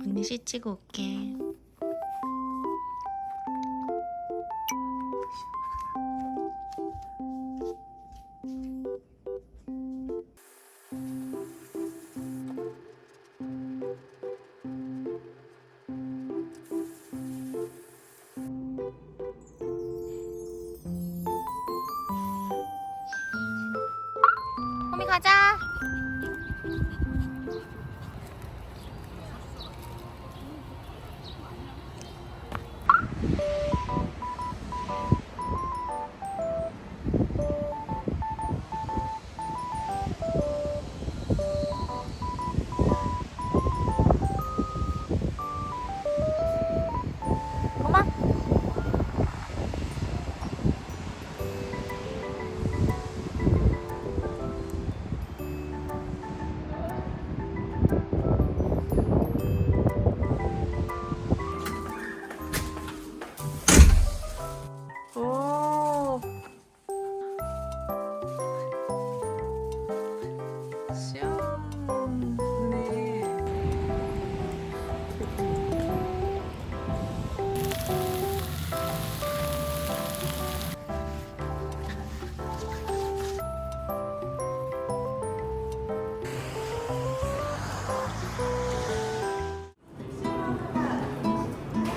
언니 씻고 올게. 가자.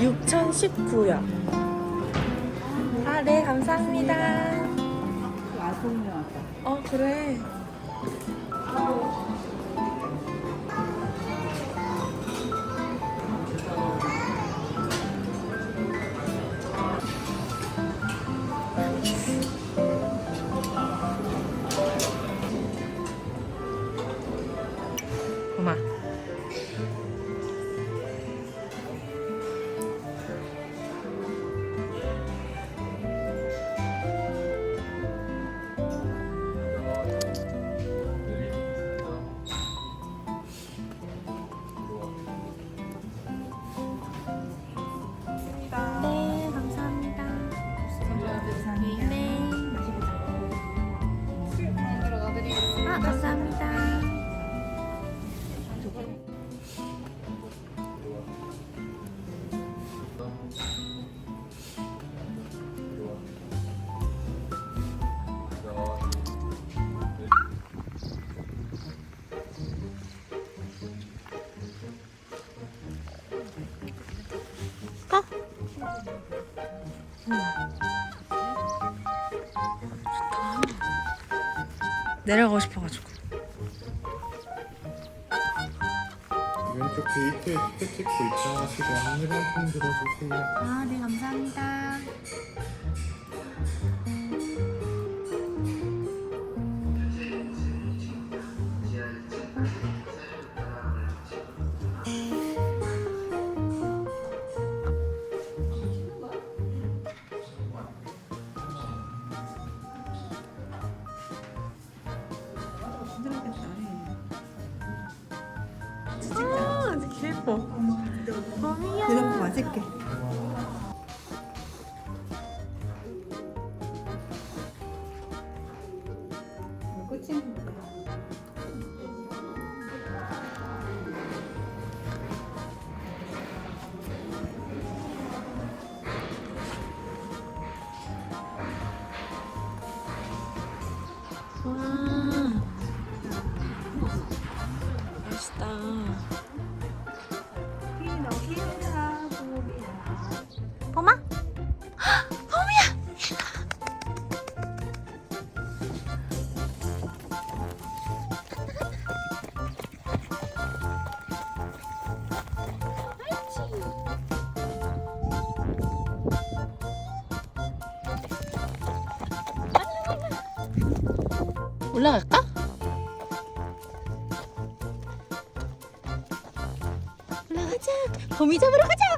(6,019요) 아, 네, 감사합니다. 어, 그래. 내려가고 싶어가지고. 왼쪽 게이트에 티켓 찍고 지금 안내방송 들어주세요. 아, 네, 감사합니다. 이렇게 맞을게. 올라갈까? 올라가자. 거미 잡으러 가자.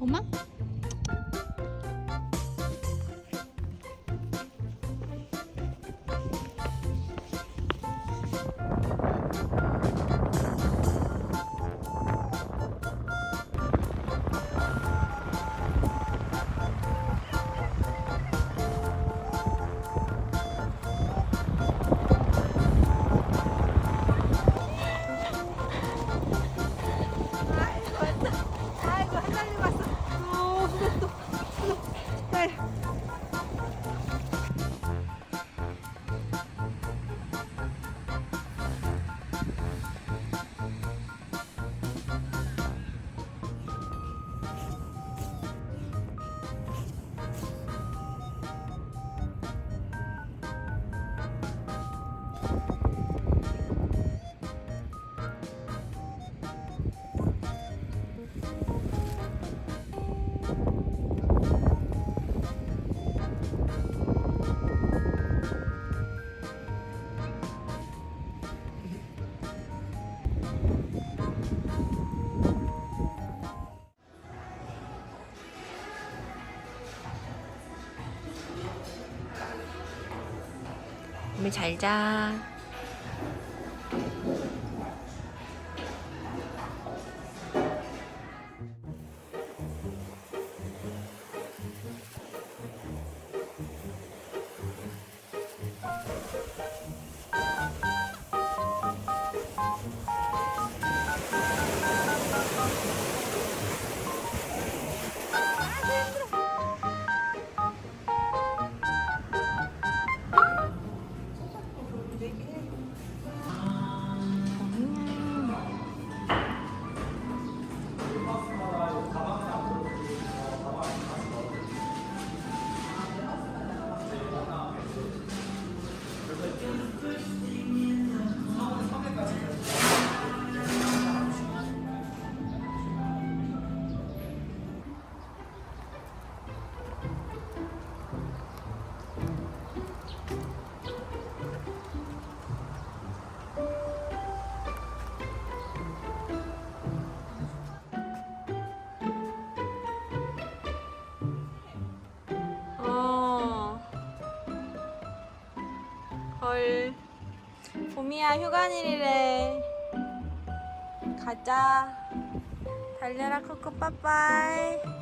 엄마? 우리 잘 자. 헐. 봄이야 휴관일이래. 가자. 달려라 코코 빠빠이.